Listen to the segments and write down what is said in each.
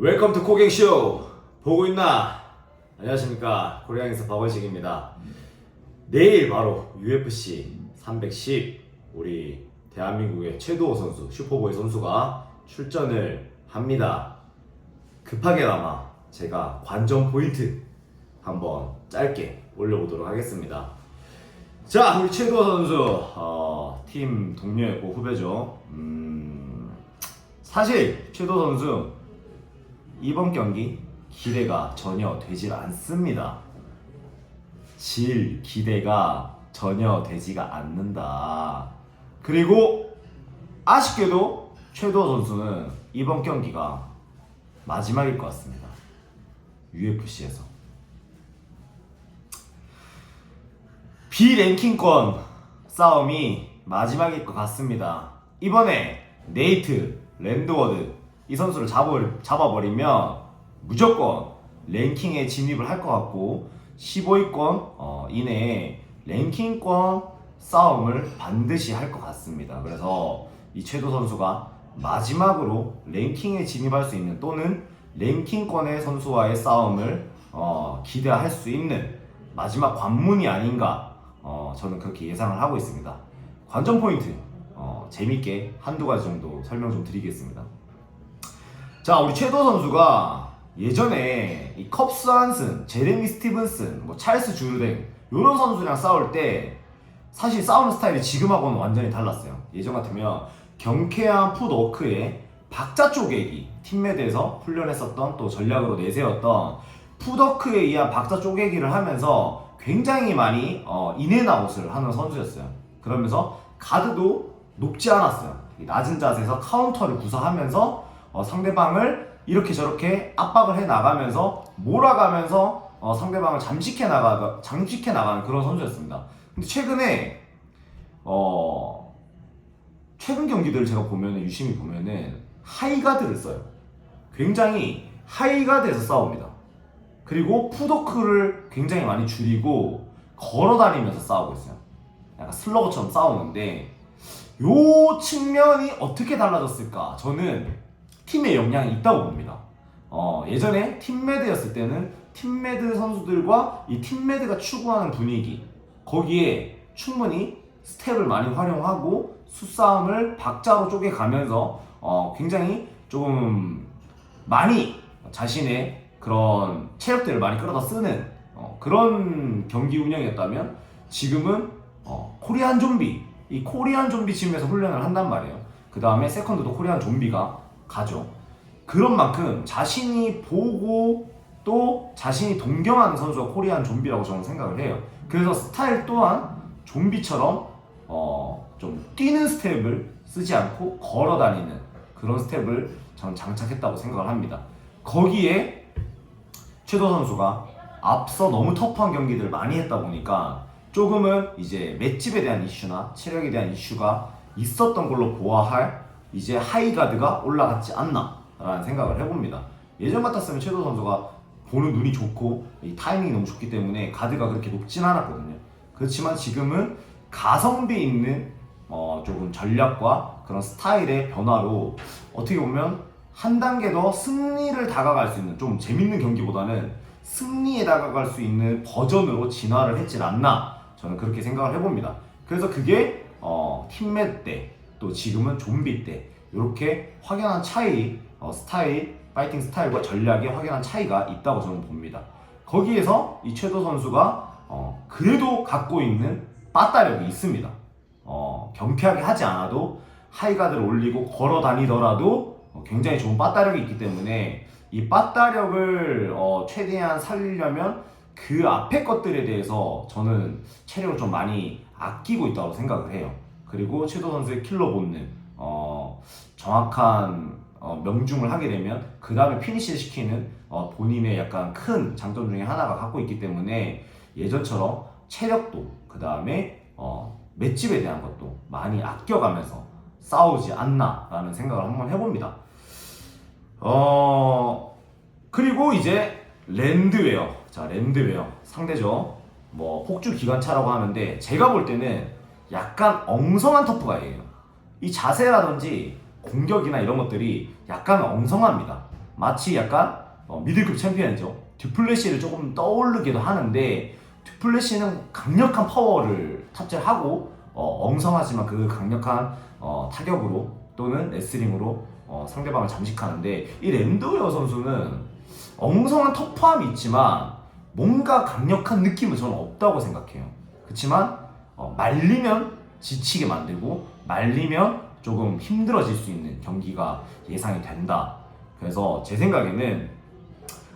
웰컴 투 코갱쇼 보고 있나? 안녕하십니까? 고량에서 박원식입니다. 내일 바로 UFC 310 우리 대한민국의 최도호 선수 슈퍼보이 선수가 출전을 합니다. 급하게나마 제가 관전 포인트 한번 짧게 올려보도록 하겠습니다. 자 우리 최도호 선수 어, 팀 동료였고 후배죠. 음, 사실 최도호 선수 이번 경기 기대가 전혀 되질 않습니다. 질 기대가 전혀 되지가 않는다. 그리고 아쉽게도 최도호 선수는 이번 경기가 마지막일 것 같습니다. UFC에서 비랭킹권 싸움이 마지막일 것 같습니다. 이번에 네이트 랜드워드 이 선수를 잡을, 잡아버리면 무조건 랭킹에 진입을 할 것 같고 15위권 어, 이내에 랭킹권 싸움을 반드시 할 것 같습니다. 그래서 이 최도 선수가 마지막으로 랭킹에 진입할 수 있는 또는 랭킹권의 선수와의 싸움을 어, 기대할 수 있는 마지막 관문이 아닌가 어, 저는 그렇게 예상을 하고 있습니다. 관전 포인트 어, 재밌게 한두 가지 정도 설명 좀 드리겠습니다. 자, 우리 최도 선수가 예전에 이 컵스 한슨, 제레미 스티븐슨, 뭐 찰스 주르댕 이런 선수랑 싸울 때 사실 싸우는 스타일이 지금하고는 완전히 달랐어요. 예전 같으면 경쾌한 풋워크에 박자 쪼개기 팀메드에서 훈련했었던 또 전략으로 내세웠던 풋워크에 의한 박자 쪼개기를 하면서 굉장히 많이 어, 인앤아웃을 하는 선수였어요. 그러면서 가드도 높지 않았어요. 이 낮은 자세에서 카운터를 구사하면서 어, 상대방을 이렇게 저렇게 압박을 해 나가면서 몰아가면서 어, 상대방을 잠식해 나가 잠식해 나가는 그런 선수였습니다. 근데 최근에 어 최근 경기들을 제가 보면은 유심히 보면은 하이가드를 써요. 굉장히 하이가드에서 싸웁니다. 그리고 푸더크를 굉장히 많이 줄이고 걸어다니면서 싸우고 있어요. 약간 슬러거처럼 싸우는데 요 측면이 어떻게 달라졌을까? 저는 팀의 역량이 있다고 봅니다. 어, 예전에 팀매드였을 때는 팀매드 선수들과 이 팀매드가 추구하는 분위기 거기에 충분히 스텝을 많이 활용하고 수싸움을 박자로 쪼개가면서 어, 굉장히 좀 많이 자신의 그런 체력들을 많이 끌어다 쓰는 어, 그런 경기 운영이었다면 지금은 어, 코리안 좀비 이 코리안 좀비 팀에서 훈련을 한단 말이에요. 그 다음에 세컨드도 코리안 좀비가 가죠. 그런 만큼 자신이 보고 또 자신이 동경하는 선수가 코리안 좀비라고 저는 생각을 해요. 그래서 스타일 또한 좀비처럼 어, 좀 뛰는 스텝을 쓰지 않고 걸어 다니는 그런 스텝을 저는 장착했다고 생각을 합니다. 거기에 최도 선수가 앞서 너무 터프한 경기들을 많이 했다 보니까 조금은 이제 맷집에 대한 이슈나 체력에 대한 이슈가 있었던 걸로 보아할 이제 하이가드가 올라갔지 않나라는 생각을 해봅니다. 예전 같았으면 최도 선수가 보는 눈이 좋고 이 타이밍이 너무 좋기 때문에 가드가 그렇게 높진 않았거든요. 그렇지만 지금은 가성비 있는 어 조금 전략과 그런 스타일의 변화로 어떻게 보면 한 단계 더 승리를 다가갈 수 있는 좀 재밌는 경기보다는 승리에 다가갈 수 있는 버전으로 진화를 했질 않나 저는 그렇게 생각을 해봅니다. 그래서 그게 어, 팀맵 때 또 지금은 좀비 때 이렇게 확연한 차이 어, 스타일 파이팅 스타일과 전략에 확연한 차이가 있다고 저는 봅니다. 거기에서 이 최도 선수가 어, 그래도 갖고 있는 빠따력이 있습니다. 어, 경쾌하게 하지 않아도 하이가드를 올리고 걸어 다니더라도 어, 굉장히 좋은 빠따력이 있기 때문에 이 빠따력을 어, 최대한 살리려면 그 앞에 것들에 대해서 저는 체력을 좀 많이 아끼고 있다고 생각을 해요. 그리고 최도 선수의 킬러 본능, 어, 정확한 어, 명중을 하게 되면 그 다음에 피니시를 시키는 어, 본인의 약간 큰 장점 중에 하나가 갖고 있기 때문에 예전처럼 체력도 그 다음에 어, 맷집에 대한 것도 많이 아껴가면서 싸우지 않나라는 생각을 한번 해봅니다. 어 그리고 이제 랜드웨어 자 랜드웨어 상대죠 뭐 폭주 기관차라고 하는데 제가 볼 때는 약간 엉성한 터프가이에요 이 자세라든지 공격이나 이런 것들이 약간 엉성합니다 마치 약간 어, 미들급 챔피언이죠. 듀플래시를 조금 떠오르기도 하는데 듀플래시는 강력한 파워를 탑재하고 어, 엉성하지만 그 강력한 어, 타격으로 또는 레슬링으로 어, 상대방을 잠식하는데 이 랜드웨어 선수는 엉성한 터프함이 있지만 뭔가 강력한 느낌은 저는 없다고 생각해요. 그렇지만 어, 말리면 지치게 만들고 말리면 조금 힘들어질 수 있는 경기가 예상이 된다. 그래서 제 생각에는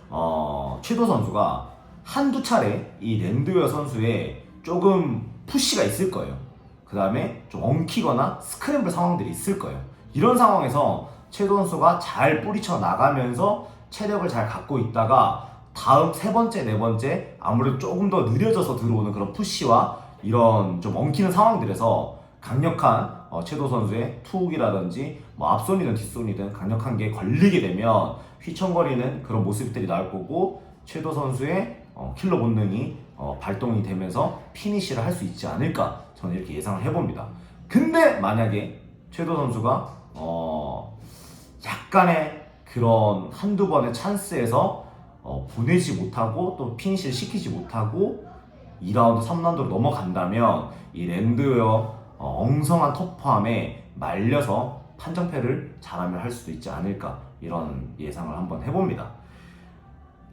어, 최도 선수가 한두 차례 이 랜드웨어 선수의 조금 푸시가 있을 거예요. 그 다음에 좀 엉키거나 스크램블 상황들이 있을 거예요. 이런 상황에서 최도 선수가 잘 뿌리쳐 나가면서 체력을 잘 갖고 있다가 다음 세 번째, 네 번째 아무래도 조금 더 느려져서 들어오는 그런 푸시와 이런 좀 엉키는 상황들에서 강력한 어, 최도 선수의 투훅이라든지 뭐 앞손이든 뒷손이든 강력한 게 걸리게 되면 휘청거리는 그런 모습들이 나올 거고 최도 선수의 어, 킬러 본능이 어, 발동이 되면서 피니시를 할 수 있지 않을까 저는 이렇게 예상을 해봅니다. 근데 만약에 최도 선수가 어, 약간의 그런 한두 번의 찬스에서 어, 보내지 못하고 또 피니시를 시키지 못하고 2라운드, 3라운드로 넘어간다면 이 랜드웨어 어, 엉성한 터프함에 말려서 판정패를 잘하면 할 수도 있지 않을까 이런 예상을 한번 해봅니다.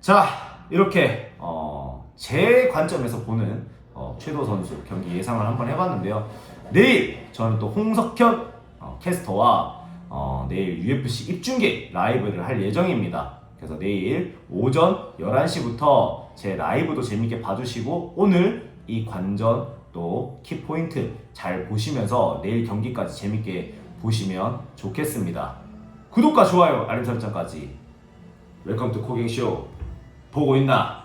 자 이렇게 어, 제 관점에서 보는 어, 최도 선수 경기 예상을 한번 해봤는데요. 내일 저는 또 홍석현 어, 캐스터와 어, 내일 UFC 입중계 라이브를 할 예정입니다. 그래서 내일 오전 11시부터 제 라이브도 재밌게 봐주시고 오늘 이 관전 또 키포인트 잘 보시면서 내일 경기까지 재밌게 보시면 좋겠습니다. 구독과 좋아요, 알림 설정까지 웰컴 투 코갱쇼 보고 있나?